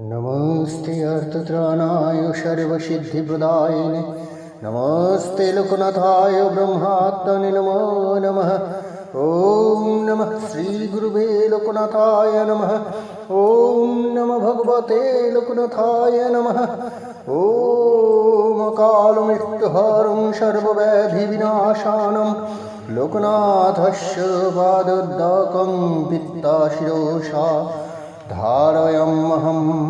नमस्ते अर्थत्राणाय सर्वसिद्धिप्रदायिने नमस्ते लोकनाथाय ब्रह्मात्मने नमो नमः ॐ नमः श्रीगुरुवे लोकनाथाय नमः ॐ नमः भगवते लोकनाथाय नमः ॐ कालमृत्युहरं सर्वव्याधिविनाशानं लोकनाथस्य पादोद्दकं पित्ताशिरोषा ধারয়মহম ওম বাবা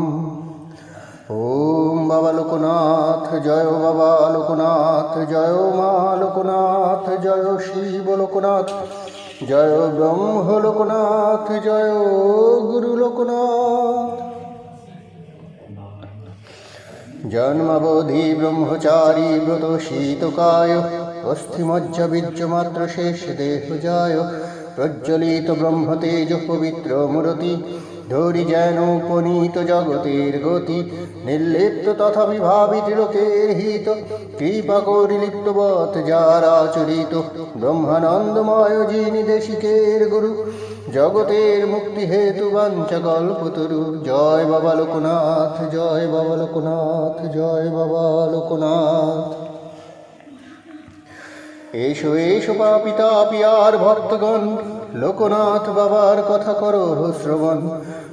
লোকনাথ, জয় বাবা লোকনাথ, জয় মা লোকনাথ, জয় শিব লোকনাথ, জয় ব্রহ্ম লোকনাথ, জয় গুরু লোকনাথ। জন্মাবধি ব্রহ্মচারী ব্রত শীতকায়, অস্থিমজ্জ বীর্যমাত্র শেষ দেহ যায়, প্রজ্বলিত ব্রহ্মতেজ পবিত্র মূরতি ধরি যেন উপনীত জগতের গতি, নির্লিপ্ত তথা বিভাবিত লোকের হিত। কৃপা করি লিপ্তবৎ যারা আচরিত, ব্রহ্মানন্দময় যিনি দেশিকের গুরু। জগতের মুক্তি হেতু বাঞ্চ কল্পতরু। জয় বাবা লোকনাথ, জয় বাবা লোকনাথ, জয় বাবা লোকনাথ। এসো এসো পাপিতা পিয়ার ভক্তগণ, লোকনাথ বাবার কথা করো শ্রবণ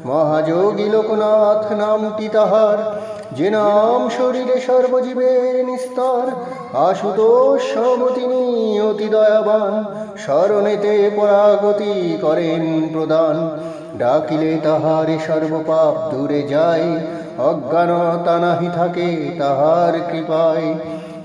মহাযোগী লোকনাথ, নামটি তাহার। যে নাম শরীরে সর্বজীবের নিস্তার, আশুতোষ তিনি অতি দয়াবান। স্মরণেতে পরাগতি করেন প্রদান। ডাকিলে তাহারে সর্বপাপ দূরে যায়। অজ্ঞানতা নাহি থাকে তাহার কৃপায়।